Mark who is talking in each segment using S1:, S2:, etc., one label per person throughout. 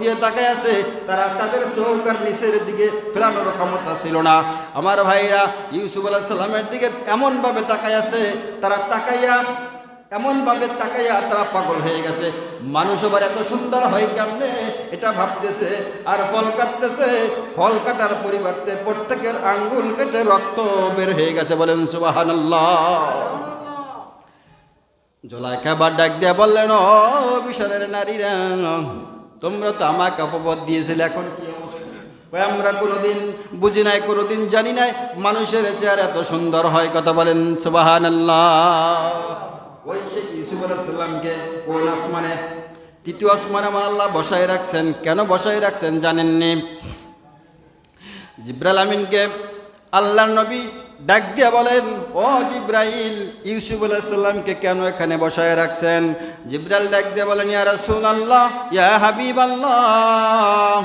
S1: দিয়ে তাকায় আছে, তারা তাদের চৌকার নিচের দিকে ফেলানোর ক্ষমতা ছিল না। আমার ভাইরা ইউসুফ আলাহ সাল্লামের দিকে এমনভাবে তাকায় আছে, তারা তাকাইয়া, এমনভাবে তাকাইয়া তারা পাগল হয়ে গেছে। মানুষ আবার এত সুন্দর হয় কেমনে? এটা ভাবতেছে, আর ফল কাটতেছে। ফল কাটার পরিবর্তে প্রত্যেকের আঙ্গুল কেটে রক্ত বের হয়ে গেছে বলেন সুবাহান্লাহ জোলাই খাবার ডাক দিয়া বললেন, ও মিশরের নারীরা তোমরা তো আমাকে অপবাদ দিয়েছিলে, এখন কি অবস্থা? আমরা কোনোদিন বুঝি নাই, কোনোদিন জানি নাই, মানুষের চেয়ার এত সুন্দর হয়, কথা বলেন সুবাহান ওই শেখ ইউসুফ আলাইসাল্লামকে কোন আসমানে, তৃতীয় আসমানে আমার আল্লাহ বসায় রাখছেন, কেন বসায় রাখছেন জানেননি জিব্রাল আমিনকে আল্লাহ নবী ডাক দিয়ে বলেন, ও জিব্রাইল, ইউসুফ আলাইসাল্লামকে কেন এখানে বসায় রাখছেন? জিব্রাইল ডাক দিয়ে বলেন, ইয়া রসুল আল্লাহ ইয়া হাবিব আল্লাহ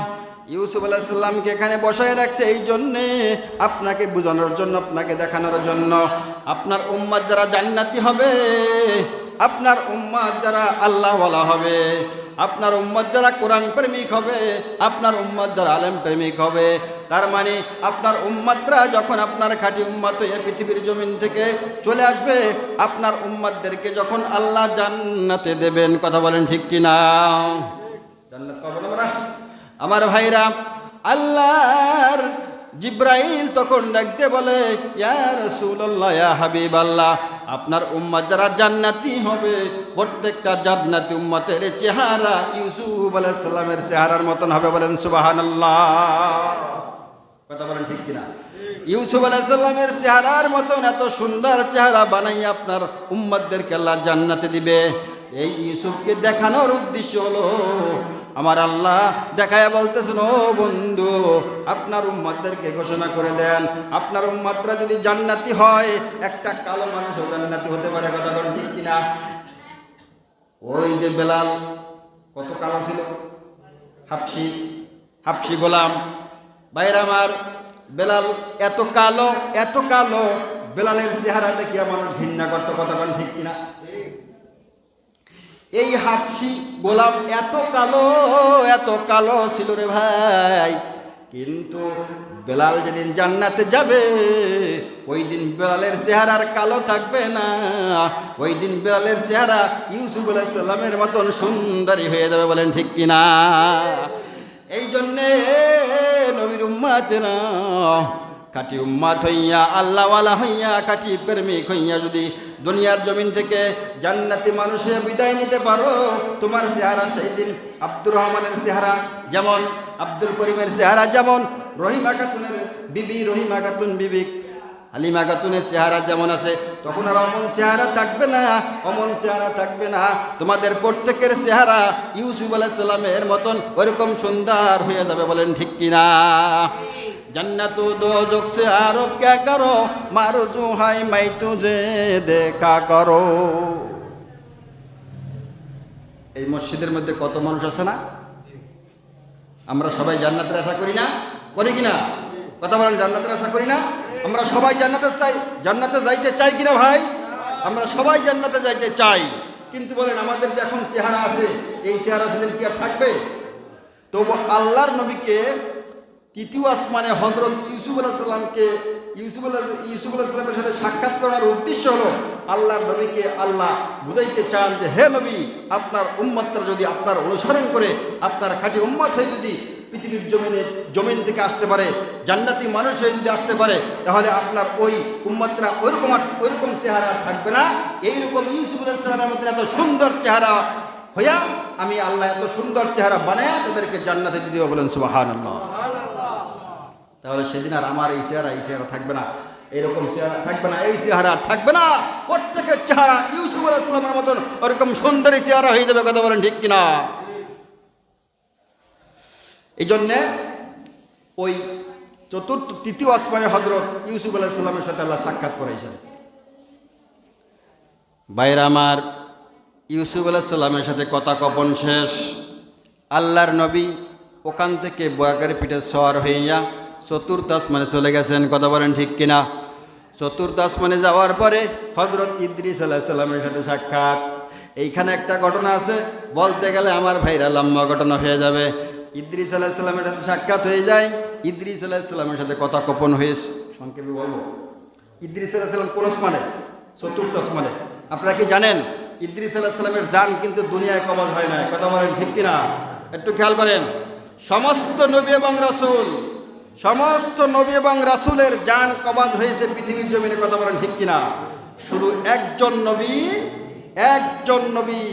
S1: ইউসুফ আলাইসাল্লামকে এখানে বসায় রাখছে এই জন্যে আপনাকে বোঝানোর জন্য, আপনাকে দেখানোর জন্য। আপনার উম্মাদ যারা জান্নাতি হবে আপনার উম্মাদ যারা আল্লাহওয়ালা হবে, আপনার উম্মত যারা কোরআন প্রেমিক হবে, আপনার উম্মত যারা আলেম প্রেমিক হবে, তার মানে আপনার উম্মাদরা যখন আপনার খাঁটি উম্মাত হয়ে পৃথিবীর জমিন থেকে চলে আসবে, আপনার উম্মাদদেরকে যখন আল্লাহ জান্নাতে দেবেন, কথা বলেন ঠিক কিনা জান্নাত পাবো আমরা? আমার ভাইরা, আল্লাহর জিব্রাইল তখন ডাকতে বলে, ইয়া রাসূলুল্লাহ, ইয়া হাবিবাল্লাহ আপনার উম্মত যারা জান্নাতি হবে, প্রত্যেকটা জান্নাতি উম্মতের চেহারা ইউসুফ আলাইহিস সালামের চেহারার মতন হবে বলেন সুবহানাল্লাহ। কথা বলেন ঠিক কিনা? ইউসুফ আলাইহিস সালামের চেহারার মতন এত সুন্দর চেহারা বানাই আপনার উম্মতদেরকে আল্লাহ জান্নাতে দিবে। এই ইউসুফকে দেখানোর উদ্দেশ্য হলো আমার আল্লাহ দেখায় বলতেছেন, ও বন্ধু, আপনার উম্মাদদেরকে ঘোষণা করে দেন। আপনার উম্মাদরা যদি জান্নাতি হয়, একটা কালো মানুষও জান্নাতি হতে পারে, কথা ঠিক কিনা? ওই যে বেলাল, কত কালো ছিল। হাফসি হাফসি গোলাম। বাইরে আমার, বেলাল এত কালো এত কালো, বেলালের চেহারা দেখিয়া মানুষ ঘৃণা করতো, কথা ঠিক কিনা? এই হাফসি গোলাম এত কালো এত কালো ছিল রে ভাই। কিন্তু বেলাল যেদিন জান্নাতে যাবে ওই দিন বেলালের চেহারার কালো থাকবে না। ওই দিন বেলালের চেহারা ইউসুফ আলাইসাল্লামের মতন সুন্দরী হয়ে যাবে বলেন ঠিক কিনা? এই জন্যে নবীর উম্মাতেরা কাটি উম্মাত হইয়া, আল্লাহওয়ালা হইয়া কাটি প্রেমিক হইয়া যদি দুনিয়ার জমিন থেকে জান্নাতি মানুষে বিদায় নিতে পারো। তোমার চেহারা সেই দিন আব্দুর রহমানের চেহারা যেমন, আব্দুল করিমের চেহারা যেমন, রহিমা খাতুনের বিবি, রহিমা খাতুন বিবি। হালিমা খাতুনের চেহারা যেমন আছে তখন আর অমন চেহারা থাকবে না অমন চেহারা থাকবে না তোমাদের প্রত্যেকের চেহারা ইউসুফ আলাইসাল্লামের মতন ওরকম সুন্দর হয়ে যাবে বলেন ঠিক কিনা जन्नत दो जुग से आरोप क्या करो मारो जो है मैं तुझे দেখা করো এই মসজিদের মধ্যে কত মানুষ আছে না আমরা সবাই জান্নাতের আশা করি না করি কিনা কথা বলেন জান্নাতের আশা করি না আমরা সবাই জান্নাতে চাই, জান্নাতে যাইতে চাই কিনা ভাই? আমরা সবাই জান্নাতে যাইতে চাই। কিন্তু বলেন, আমাদের যে এখন চেহারা আছে, এই চেহারা সেদিন কি আর থাকবে? তবু আল্লাহর নবীকে তৃতীয় আসমানে হজরত ইউসুফ আলাহিসাল্লামকে ইউসুফ আল্লাহ ইউসুফ আলাহিসাল্লামের সাথে সাক্ষাৎ করার উদ্দেশ্য হলো, আল্লাহর নবীকে আল্লাহ বুঝাইতে চান যে, হে নবী, আপনার উম্মতরা যদি আপনার অনুসরণ করে, আপনার খাঁটি উম্মত হয়ে যদি পৃথিবীর জমিনে, জমিন থেকে আসতে পারে, জান্নাতি মানুষ হয়ে যদি আসতে পারে, তাহলে আপনার ওই উম্মতরা ওইরকম আর ওইরকম চেহারা থাকবে না। এইরকম ইউসুফ আলাহিসাল্লামের মধ্যে এত সুন্দর চেহারা হইয়া আমি আল্লাহ এত সুন্দর চেহারা বানায় তাদেরকে জান্নাতে দেবো বলেন সুবাহান তাহলে সেদিন আর আমার এই চেহারা এই চেহারা থাকবে না। এইরকম চেহারা থাকবে না, এই চেহারা থাকবে না। প্রত্যেকের চেহারা ইউসুফ আলাইসালামের মতন ওরকম সুন্দরী চেহারা হয়ে যাবে, কথা বলেন ঠিক কিনা? এই জন্যে ওই চতুর্থ, তৃতীয় আসমানে হজরত ইউসুফ আলাইসাল্লামের সাথে আল্লাহ সাক্ষাৎ করাইছেন। বাইরে আমার, ইউসুফ আলাইসাল্লামের সাথে কথা কপন শেষ। আল্লাহর নবী ওখান থেকে বয়াকের পিঠে সওয়ার হইয়া চতুর্দশ মানে চলে গেছেন। কথা বলেন ঠিক কিনা? চতুর্দশ মানে যাওয়ার পরে হজরত ইদ্রিস আলাহ সাল্লামের সাথে সাক্ষাৎ। এইখানে একটা ঘটনা আছে, বলতে গেলে আমার ভাইরা লম্বা ঘটনা হয়ে যাবে। ইদ্রিস আলাহিসাল্লামের সাথে সাক্ষাৎ হয়ে যায়। ইদ্রিস আলাহিসাল্লামের সাথে কথা গোপন হয়ে সংক্ষেপে বলব। ইদ্রিস আলাহিসাল্লাম কোন আসমানে? চতুর্থ আসমানে। আপনারা কি জানেন? ইদ্রিস আলাহিসাল্লামের যান কিন্তু দুনিয়ায় কবজ হয় না কথা বলেন ঠিক কিনা? একটু খেয়াল করেন। সমস্ত নবী এবং রাসুল, সমস্ত নবী এবং রাসূলের যান কবাজ হয়েছে পৃথিবীর জমিনে। কথা বলেন ঠিক কিনা? শুধু একজন নবী একজন নবী।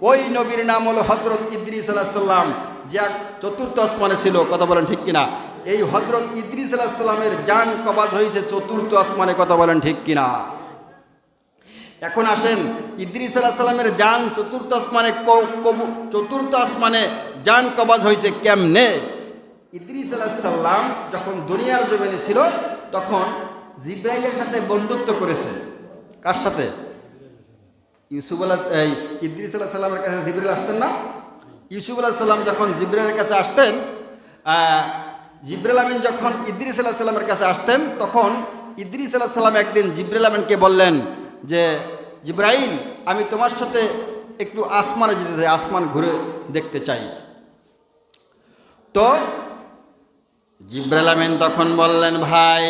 S1: ওই নবীর নাম হলো হজরত ইদ্রিস আলাহিসাল্লাম যা চতুর্থ আসমানে ছিল, কথা বলেন ঠিক কিনা? এই হজরত ইদ্রিস আলাহিসাল্লামের যান কবাজ হয়েছে চতুর্থ আসমানে, কথা বলেন ঠিক কিনা? এখন আসেন, ইদ্রিস আলাহিসাল্লামের যান চতুর্থ আসমানে চতুর্থ আসমানে যান কবাজ হয়েছে কেমনে? ইদ্রিস আলাহিসাল্লাম যখন দুনিয়ার জমিনে ছিল, তখন জিব্রাইলের সাথে বন্ধুত্ব করেছে। কার সাথে? ইউসুফ আলাহ এই ইদ্রিস আলাহ সাল্লামের কাছে জিব্রাইল আসতেন না? ইউসুফ আলাহ সাল্লাম যখন জিব্রাইলের কাছে আসতেন জিব্রাইল আমিন যখন ইদ্রিস আলাহ সাল্লামের কাছে আসতেন, তখন ইদ্রিস আলাহ সাল্লাম একদিন জিব্রাইল আমিনকে বললেন যে, জিব্রাইল, আমি তোমার সাথে একটু আসমানে যেতে চাই, আসমান ঘুরে দেখতে চাই। তো জিব্রাইল আমিন তখন বললেন, ভাই,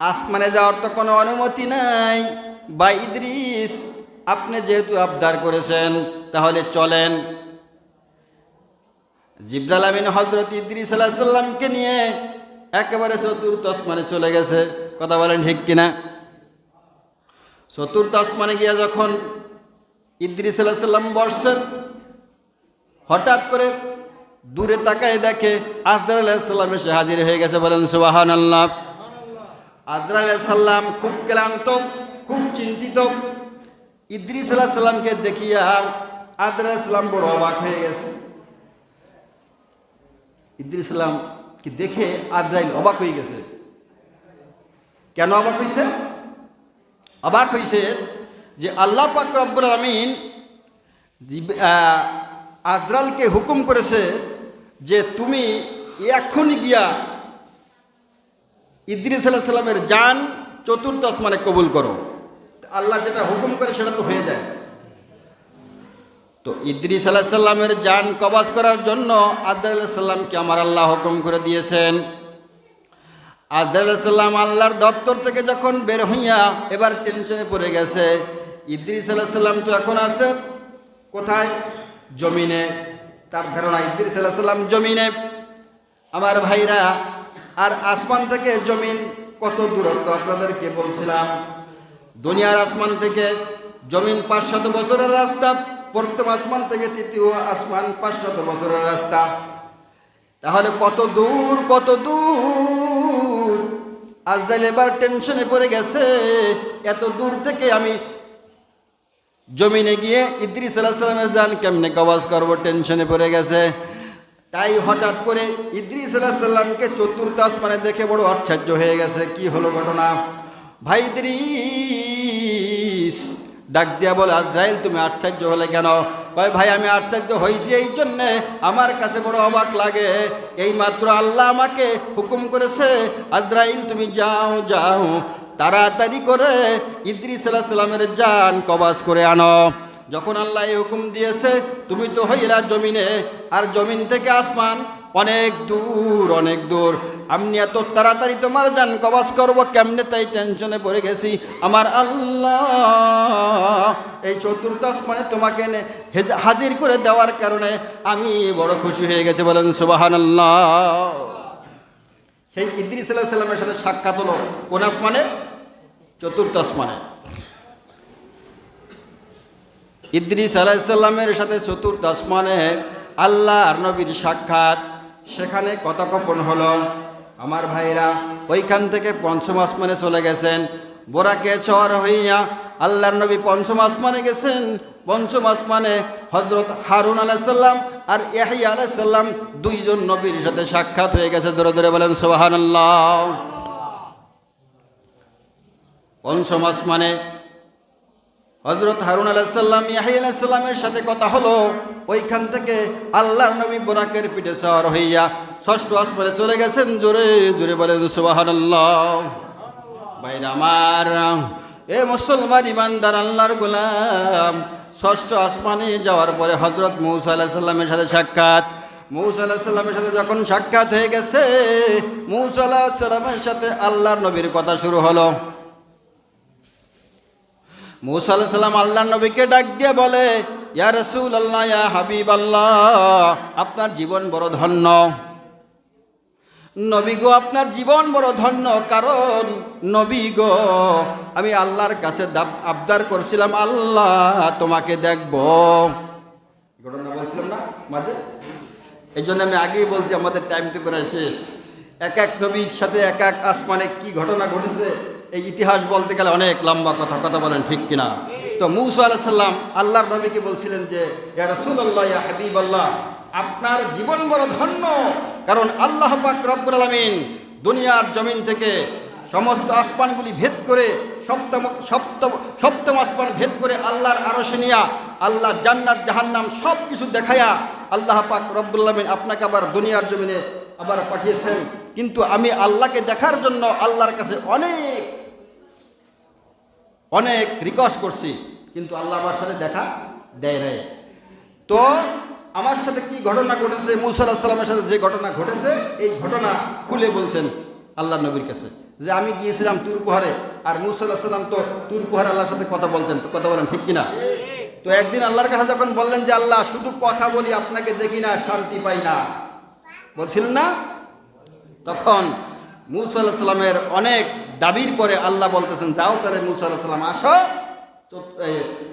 S1: আসমানে যাওয়ার তো কোনো অনুমতি নাই। বা ইদ্রিস, আপনি যেহেতু আবদার করেছেন, তাহলে চলেন। জিব্রাল আমিন হজরত ইদ্রিস আলাহ সাল্লামকে নিয়ে একেবারে চতুর্থ আসমানে চলে গেছে। কথা বলেন ঠিক কিনা? চতুর্থ আসমানে গিয়ে যখন ইদ্রিস আলাহ সাল্লাম বসছেন, হঠাৎ করে দূরে তাকায় দেখে আজদার আলাহিসাল্লাম এসে হাজির হয়ে গেছে। বলেন সুবাহান আল্লাহ আজরা সাল্লাম খুব ক্লান্ত, খুব চিন্তিত। ইদ্রিস আলাহ সাল্লামকে দেখিয়া আজরা সাল্লাম বড় অবাক হয়ে গেছে। সাল্লাম কি দেখে আজরাইল অবাক হয়ে গেছে। কেন অবাক হয়েছে? অবাক হয়েছে যে আল্লাহ পাক রব্বুল আহ, আজরালকে হুকুম করেছে যে তুমি এখনই গিয়া ইদ্রিস আলাহ সাল্লামের যান চতুর্থ আসমানে কবুল করো। আল্লাহ যেটা হুকুম করে সেটা তো হয়ে যায়। তো ইদ্রিস আলাহ সাল্লামের যান কবাজ করার জন্য আদার আলাহ সাল্লামকে আমার আল্লাহ হুকুম করে দিয়েছেন। আদার আলাহ সাল্লাম আল্লাহর দপ্তর থেকে যখন বের হইয়া এবার টেনশনে পড়ে গেছে, ইদ্রিস আলাহ সাল্লাম তো এখন আছে কোথায়? জমিনে। তার ধারণা ইদ্রিস আলাহ সাল্লাম জমিনে। আমার ভাইরা, আর আসমান থেকে জমিন কত দূরত্ব আপনাদেরকে বলছিলাম। দুনিয়ার আসমান থেকে জমিন পাঁচশত বছরের রাস্তা। প্রথম আসমান থেকে তৃতীয় আসমান পাঁচশত বছরের রাস্তা। তাহলে কত দূর কত দূর? আজরাইল এবার টেনশনে পড়ে গেছে। এত দূর থেকে আমি জমিনে গিয়ে ইদ্রিস আলাহ সাল্লামের যান কেমনে কবাজ করব? টেনশনে পড়ে গেছে। তাই হঠাৎ করে ইদ্রিস আলাহ সাল্লামকে চতুর্থ আসমানে দেখে বড় আশ্চর্য হয়ে গেছে। কি হলো ঘটনা? ভাই ডাক দিয়া বলে, আজরাইল, তুমি আশ্চর্য হলে কেন? কয়, ভাই, আমি আশ্চর্য হয়েছি এই জন্যে। আমার কাছে বড় অবাক লাগে। এই মাত্র আল্লাহ আমাকে হুকুম করেছে, আজরাইল, তুমি যাও যাও। তাড়াতাড়ি করে ইদ্রিস আলাহ সাল্লামের যান কবাজ করে আনো। যখন আল্লাহ এই হুকুম দিয়েছে, তুমি তো হইলা জমিনে। আর জমিন থেকে আসমান অনেক দূর অনেক দূর। আমি এত তাড়াতাড়ি তোমার যান কবাস করব, কেমনে তাই টেনশনে পড়ে গেছি? আমার আল্লাহ, এই চতুর্থ আসমানে তোমাকে এনে হাজির করে দেওয়ার কারণে আমি বড় খুশি হয়ে গেছে, বলেন সুবাহান আল্লাহ সেই ইদ্রিস সাল্লামের সাথে সাক্ষাৎ হলো কোন আসমানে? চতুর্থ আসমানে। ইদ্রিস আলাইসাল্লামের সাথে চতুর্থ আসমানে আল্লাহ আর নবীর সাক্ষাৎ। সেখানে কত কথোপকথন হলো? আমার ভাইরা ওইখান থেকে পঞ্চম আসমানে চলে গেছেন। বোরাকে চর হইয়া আল্লাহর নবী পঞ্চম আসমানে গেছেন। পঞ্চম আসমানে হজরত হারুন আলাইসাল্লাম আর ইয়াহিয়া আলাইসাল্লাম দুইজন নবীর সাথে সাক্ষাৎ হয়ে গেছে। ধরে ধরে বলেন সোহান পঞ্চম আসমানে হজরত হারুন আলাহিসাল্লাম ইয়াহি আলাহিসাল্লামের সাথে কথা হলো, ওইখান থেকে আল্লাহর নবী বোরাকের পিঠে সওয়ার হইয়া ষষ্ঠ আসমানে চলে গেছেন, জোরে জোরে বলেন সুবাহান বাইরে এ মুসলমান ইমানদার আল্লাহর গোলাম। ষষ্ঠ আসমানে যাওয়ার পরে হজরত মৌসা আলাহিসাল্লামের সাথে সাক্ষাৎ। মৌসা আল্লাহ সাল্লামের সাথে যখন সাক্ষাৎ হয়ে গেছে, মৌসা আল্লাহ সাল্লামের সাথে আল্লাহর নবীর কথা শুরু হলো। মৌসা আল্লাহ সাল্লাম আল্লাহর নবীকে ডাক দিয়ে বলে, ইয়া রসুল আল্লাহ ইয়া হাবিব আল্লাহ আপনার জীবন বড় ধন্য। নবী গো, আপনার জীবন বড় ধন্য, কারণ নবী গো, আমি আল্লাহর কাছে আবদার করছিলাম, আল্লাহ, তোমাকে দেখব। ঘটনা বলছিলাম না মাঝে? এই জন্য আমি আগেই বলছি, আমাদের টাইম তো প্রায় শেষ। এক এক নবীর সাথে এক এক আসমানে কি ঘটনা ঘটেছে? এই ইতিহাস বলতে গেলে অনেক লম্বা কথা কথা বলেন ঠিক কিনা? তো মৌসা আলাহ সাল্লাম আল্লাহর নবীকে বলছিলেন যে রসুল্লাহ ইয়া হাবিব আল্লাহ আপনার জীবন বড় ধন্য, কারণ আল্লাহ পাক রব্বুল আলমিন দুনিয়ার জমিন থেকে সমস্ত আসমানগুলি ভেদ করে সপ্তম সপ্তম সপ্তম আসমান ভেদ করে আল্লাহর আরশে নিয়া আল্লাহ জান্নাত, জাহান্নাম সব কিছু দেখায়া আল্লাহ পাক রব্বুল্লামিন আপনাকে আবার দুনিয়ার জমিনে আবার পাঠিয়েছেন। কিন্তু আমি আল্লাহকে দেখার জন্য আল্লাহর কাছে অনেক অনেক রিকোয়েস্ট করছি, কিন্তু আল্লাহ আমার সাথে দেখা দেয় নাই। তো আমার সাথে কি ঘটনা ঘটেছে? মুসা আলাহ সাল্লামের সাথে যে ঘটনা ঘটেছে, এই ঘটনা খুলে বলছেন আল্লাহ নবীর কাছে, যে আমি গিয়েছিলাম তুর পাহাড়ে আর মুসা আল্লাহ সাল্লাম তো তুর পাহাড়ে আল্লাহর সাথে কথা বলতেন, তো কথা বলেন ঠিক কিনা? তো একদিন আল্লাহর কাছে যখন বললেন যে, আল্লাহ, শুধু কথা বলি, আপনাকে দেখি না, শান্তি পাই না। বলছিলেন না? তখন মুসা সাল্লামের অনেক দাবির পরে আল্লাহ বলতেছেন, যাও তাহলে মুসা সাল্লাম আসো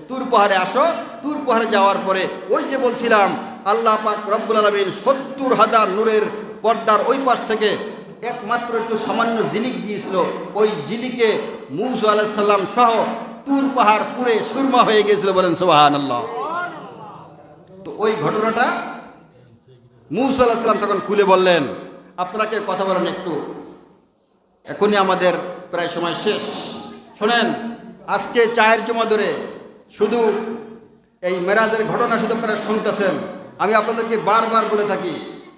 S1: তুর পাহাড়ে আসো। তুর পাহাড়ে যাওয়ার পরে ওই যে বলছিলাম, আল্লাহ পাক রব্বুল আলমিন সত্তর হাজার নূরের পর্দার ওই পাশ থেকে একমাত্র একটু সামান্য জিলিক দিয়েছিল। ওই জিলিকে মুসা আলাহ সাল্লাম সহ তুর পাহাড় পুরে সুরমা হয়ে গিয়েছিল বলেন সোহান আল্লাহ তো ওই ঘটনাটা মুসা আল্লাহ সাল্লাম তখন খুলে বললেন আপনাকে কথা বলেন একটু। এখনই আমাদের প্রায় সময় শেষ। শোনেন, আজকে চায়ের জমা ধরে শুধু এই মেরাজের ঘটনা শুধু আপনারা শুনতেছেন। আমি আপনাদেরকে বারবার বলে থাকি,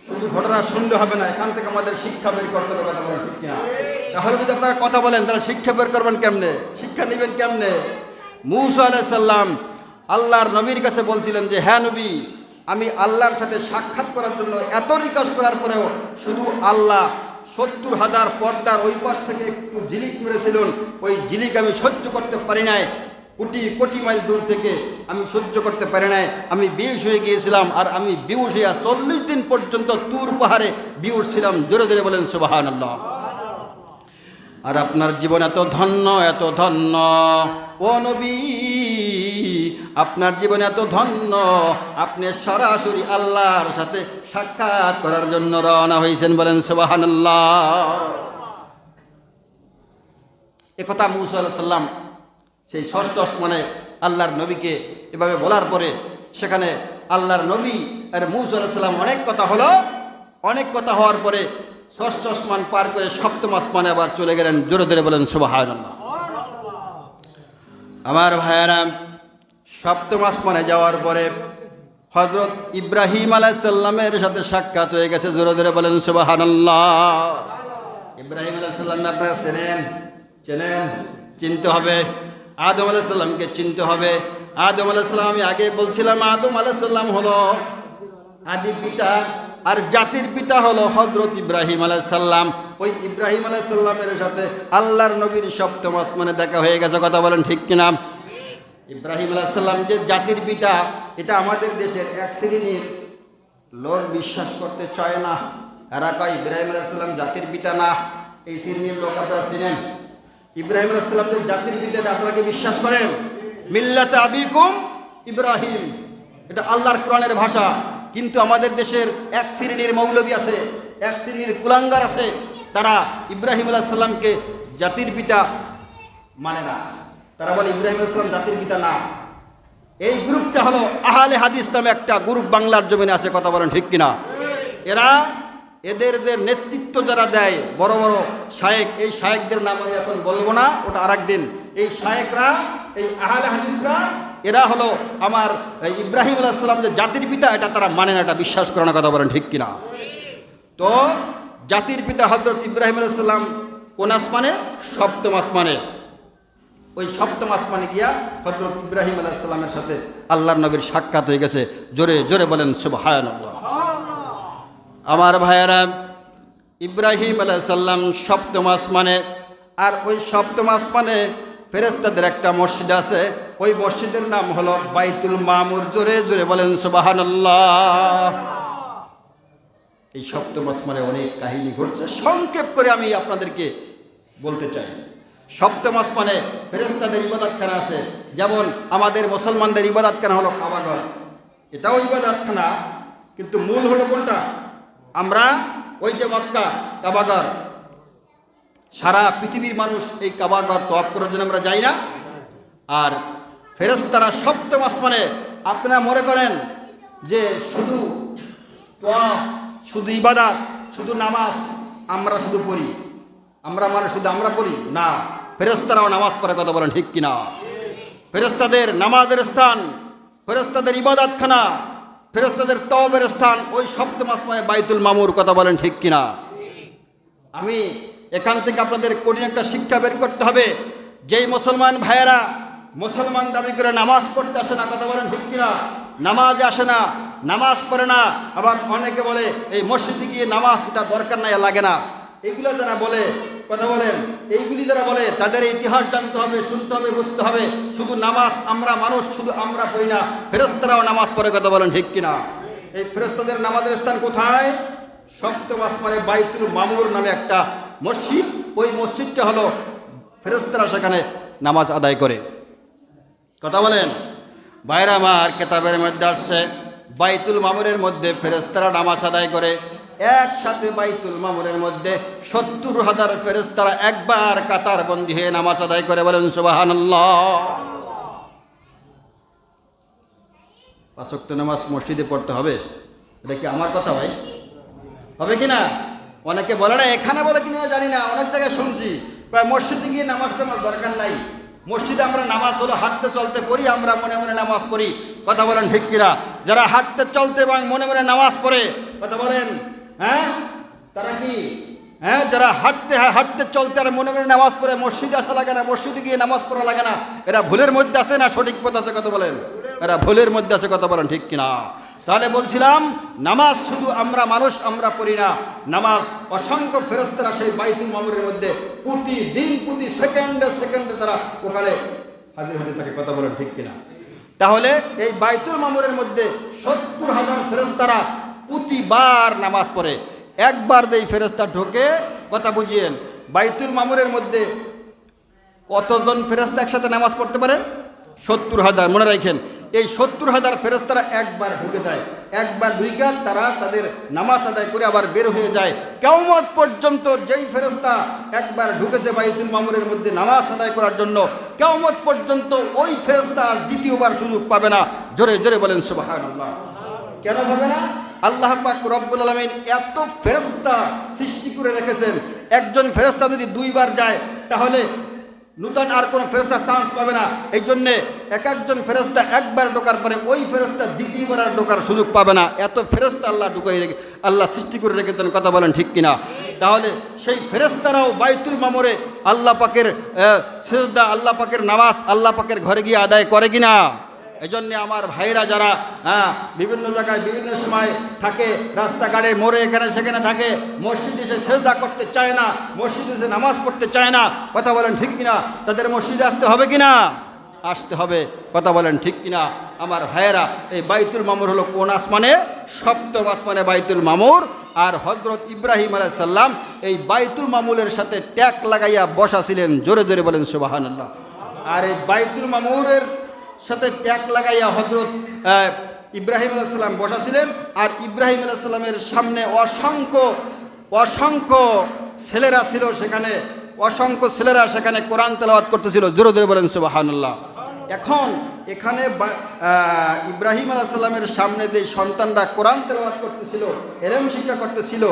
S1: শুধু ঘটনা শুনলে হবে না, এখান থেকে আমাদের শিক্ষা বের করতে হবে কথা বলেন তাহলে যদি আপনারা কথা বলেন, তাহলে শিক্ষা বের করবেন কেমনে? শিক্ষা নেবেন কেমনে? মুসা আলাইসাল্লাম আল্লাহর নবীর কাছে বলছিলেন যে হ্যাঁ নবী আমি আল্লাহর সাথে সাক্ষাৎ করার জন্য এত রিকোয়েস্ট করার পরেও শুধু আল্লাহ সত্তর হাজার পর্দার ওই পাশ থেকে একটু জিলিক মেরেছিলেন, ওই জিলিক আমি সহ্য করতে পারি নাই। কোটি কোটি মাইল দূর থেকে আমি সহ্য করতে পারি নাই। আমি বিউস হয়ে গিয়েছিলাম আর আমি বিউস হইয়া চল্লিশ দিন পর্যন্ত তুর পাহাড়ে বিউস ছিলাম। জোরে জোরে বলেন সুবাহান আল্লাহ আর আপনার জীবন এত ধন্য এত ধন্য। ও নবী, আপনার জীবন এত ধন্য। আপনি সরাসরি আল্লাহর সাথে সাক্ষাৎ করার জন্য রওনা হয়েছেন বলেন সুবাহান একথা মুসা আল্লাহ সাল্লাম সেই ষষ্ঠ মানে আল্লাহর নবীকে এভাবে বলার পরে সেখানে আল্লাহর নবী আর মুসা আল্লাহ সাল্লাম অনেক কথা হলো, অনেক কথা হওয়ার পরে ষষ্ঠ আসমান পার করে সপ্তম আসমানে আবার চলে গেলেন, জোরে ধরে বলেন সুবাহান আমার ভাইয়ারা, সপ্তম আসমানে যাওয়ার পরে হজরত ইব্রাহিম আলাইসাল্লামের সাথে সাক্ষাৎ হয়ে গেছে, জোরে ধরে বলেন সুবাহান ইব্রাহিম আলাইসাল্লাম আপনারা চেনেন? চেনেন? চিনতে হবে। আদম আলাইসাল্লামকে চিনতে হবে। আদম আলাইসাল্লাম আমি আগে বলছিলাম, আদম আলাইসাল্লাম হলো আদি পিতা। আর জাতির পিতা হলো হজরত ইব্রাহিম আলাইসাল্লাম ওই ইব্রাহিম আলাইসাল্লামের সাথে আল্লাহর নবীর সপ্তম আসমানে দেখা হয়ে গেছে, কথা বলেন ঠিক কিনা? ইব্রাহিম আলাইসাল্লাম যে জাতির পিতা, এটা আমাদের দেশের এক শ্রেণির লোক বিশ্বাস করতে চায় না। এরা কয়, ইব্রাহিম আলাইসাল্লাম জাতির পিতা না। এই শ্রেণির লোক আপনারা চিনেন। ইব্রাহিম আলাইসাল্লাম যে জাতির পিতা আপনারা কি বিশ্বাস করেন? মিল্লাতে আবিকুম ইব্রাহিম। এটা আল্লাহর কোরআনের ভাষা। কিন্তু আমাদের দেশের এক শ্রেণির মৌলবী আছে, এক শ্রেণির কুলাঙ্গার আছে, তারা ইব্রাহিম আলাইসাল্লামকে জাতির পিতা মানে না। তারা বলে ইব্রাহিম ইসলাম জাতির পিতা না। এই গ্রুপটা হলো আহলে হাদিস নামে একটা গ্রুপ বাংলার জমিনে আছে, কথা বলেন ঠিক কিনা? এরা এদের নেতৃত্ব যারা দেয়, বড় বড় শায়েক, এই শায়েকদের নাম আমি এখন বলব না, ওটা আর দিন এই শায়েকরা, এই আহলে হাদিসরা এরা হলো আমার ইব্রাহিম আলাইসাল্লাম যে জাতির পিতা, এটা তারা মানে না, এটা বিশ্বাস করে না কথা বলেন ঠিক কিনা? তো জাতির পিতা হজরত ইব্রাহিম আলাইসাল্লাম কোন আসমানে? সপ্তম আসমানে। ওই সপ্তম আসমানে গিয়া হজরত ইব্রাহিম আলাইসাল্লামের সাথে আল্লাহর নবীর সাক্ষাৎ হয়ে গেছে। জোরে জোরে বলেন শুভ আমার ভাইয়েরা, ইব্রাহিম আলাইসাল্লাম সপ্তম আসমানে, আর ওই সপ্তম আসমানে ফেরেস্তাদের একটা মসজিদ আছে। ওই মসজিদের নাম হলো বাইতুল মামুর। জোরে জোরে বলেন সুবাহান্লাহ এই সপ্তম আসমানে অনেক কাহিনী ঘটছে। সংক্ষেপ করে আমি আপনাদেরকে বলতে চাই। সপ্তম আসমানে ফেরেস্তাদের ইবাদতখানা আছে। যেমন আমাদের মুসলমানদের ইবাদতখানা হলো কাবাগর। এটাও ইবাদতখানা, কিন্তু মূল হলো কোনটা? আমরা ওই যে মক্কা, কাবাগর। সারা পৃথিবীর মানুষ এই কাবাগর তপ করার জন্য আমরা যাই না। আর ফেরেস্তারা সপ্তম আসমানে আপনারা মনে করেন যে শুধু শুধু ইবাদত, শুধু নামাজ আমরা শুধু পড়ি? আমরা মানে শুধু আমরা পড়ি? না। ফেরেস্তারাও নামাজ পড়ে কথা বলেন, ঠিক কিনা? ফেরেস্তাদের নামাজের স্থান ফেরেস্তাদের ইবাদতখানা ফেরেস্তাদের তবের স্থান, ওই সপ্তম আসমানে বাইতুল মামুর কথা বলেন, ঠিক কিনা? আমি এখান থেকে আপনাদের কঠিন একটা শিক্ষা বের করতে হবে। যেই মুসলমান ভাইয়েরা মুসলমান দাবি করে নামাজ পড়তে আসে না, কথা বলেন ঠিক কিনা? নামাজ আসে না, নামাজ পড়ে না। আবার অনেকে বলে, এই মসজিদে গিয়ে নামাজ এটা দরকার নাই লাগে না। এগুলো যারা বলে, কথা বলেন, এইগুলি যারা বলে, তাদের ইতিহাস জানতে হবে, শুনতে হবে, বুঝতে হবে। শুধু নামাজ আমরা মানুষ, শুধু আমরা পড়ি না ফেরস্তারাও নামাজ পড়ে, কথা বলেন ঠিক কিনা? এই ফেরস্তাদের নামাজের স্থান কোথায়? সপ্তম আসমানে বাইতুল মামুর নামে একটা মসজিদ। ওই মসজিদটা হলো ফেরেস্তারা সেখানে নামাজ আদায় করে। কথা বলেন। বাইরে আমার কেতাবের মধ্যে আসছে, বাইতুল মামুরের মধ্যে ফেরেস্তারা নামাজ আদায় করে, একসাথে বাইতুল মামুরের মধ্যে সত্তর হাজার ফেরেস্তারা একবার কাতার বন্দী হয়ে নামাজ আদায় করে বলেন সুবাহান পাঁচক্ত নামাজ মসজিদে পড়তে হবে? এটা কি আমার কথা ভাই? হবে কি না? অনেকে বলে না, এখানে বলে কিনা জানি না, অনেক জায়গায় শুনছি। কয় মসজিদে গিয়ে নামাজ টামাজ দরকার নাই। মসজিদে আমরা নামাজ হলো, হাঁটতে চলতে পড়ি, আমরা মনে মনে নামাজ পড়ি। কথা বলেন ঠিক যারা হাঁটতে চলতে এবং মনে মনে নামাজ পড়ে, কথা বলেন হ্যাঁ? তারা কি? হ্যাঁ যারা হাঁটতে হাঁটতে চলতে আর মনে মনে নামাজ পড়ে, মসজিদে আসা লাগে না, মসজিদে গিয়ে নামাজ পড়া লাগে না, এরা ভুলের মধ্যে আছে না? সঠিক পথ আছে, কথা বলেন। এরা ভুলের মধ্যে আছে, কথা বলেন ঠিক কিনা? তাহলে বলছিলাম, নামাজ শুধু আমরা মানুষ, আমরা পড়ি না। নামাজ অসংখ্য ফেরস্তারা সেই বাইতুল মামুরের মধ্যে প্রতিদিন, প্রতি সেকেন্ডে সেকেন্ডে তারা ওখানে হাজির হতে থাকে, কথা বলেন ঠিক কিনা? তাহলে এই বাইতুল মামুরের মধ্যে সত্তর হাজার ফেরস্তারা প্রতিবার নামাজ পড়ে। একবার যেই ফেরস্তা ঢোকে, কথা বুঝিয়েন, বাইতুল মামুরের মধ্যে কতজন ফেরেস্তা একসাথে নামাজ পড়তে পারে? সত্তর হাজার, মনে রাখেন। এই সত্তর হাজার ফেরেস্তারা একবার ঢুকে যায়, একবার ঢুকে তারা তাদের নামাজ আদায় করে আবার বের হয়ে যায়। কেমত পর্যন্ত যেই ফেরেস্তা একবার ঢুকেছে বাইতুল মামুরের মধ্যে নামাজ আদায় করার জন্য কেমত পর্যন্ত ওই ফেরেস্তা দ্বিতীয়বার সুযোগ পাবে না। জোরে জোরে বলেন সুবাহ কেন হবে না? আল্লাহ পাক রব্বুল আলমিন এত ফেরস্তা সৃষ্টি করে রেখেছেন। একজন ফেরস্তা যদি দুইবার যায়, তাহলে নূতন আর কোনো ফেরস্তা চান্স পাবে না। এই জন্যে এক একজন ফেরস্তা একবার ঢোকার পরে ওই ফেরস্তা দ্বিতীয়বার আর ঢোকার সুযোগ পাবে না। এত ফেরস্তা আল্লাহ ঢুকাই রেখে আল্লাহ সৃষ্টি করে রেখেছেন, কথা বলেন ঠিক কিনা? তাহলে সেই ফেরেস্তারাও বাইতুল মামরে আল্লাহ পাকের সেজদা, আল্লাহ পাকের নামাজ, আল্লাহ পাকের ঘরে গিয়ে আদায় করে কিনা? এই জন্যে আমার ভাইরা যারা হ্যাঁ বিভিন্ন জায়গায়, বিভিন্ন সময় থাকে, রাস্তাঘাটে মোড়ে এখানে সেখানে থাকে, মসজিদে এসে সেজদা করতে চায় না, মসজিদে এসে নামাজ পড়তে চায় না, কথা বলেন ঠিক কিনা? তাদের মসজিদে আসতে হবে কিনা? আসতে হবে, কথা বলেন ঠিক কিনা? আমার ভাইয়েরা, এই বাইতুল মামুর হলো কোন আসমানে? সপ্তম আসমানে বাইতুল মামুর, আর হজরত ইব্রাহিম আলাইসাল্লাম এই বাইতুল মামুলের সাথে ট্যাক লাগাইয়া বসা ছিলেন জোরে জোরে বলেন সুবাহান আর এই বাইতুল মামুরের সাথে ট্যাগ লাগাইয়া হজরত ইব্রাহিম আলাইসাল্লাম বসা ছিলেন আর ইব্রাহিম আলাইসাল্লামের সামনে অসংখ্য অসংখ্য ছেলেরা ছিল সেখানে, অসংখ্য ছেলেরা সেখানে কোরআন তেলাওয়াত করতেছিল। জোরে জোরে বলেন সুবাহান্লাহ এখন এখানে ইব্রাহিম আলাইসাল্লামের সামনে যে সন্তানরা কোরআন তেলাওয়াত করতেছিল এরম শিক্ষা করতেছিল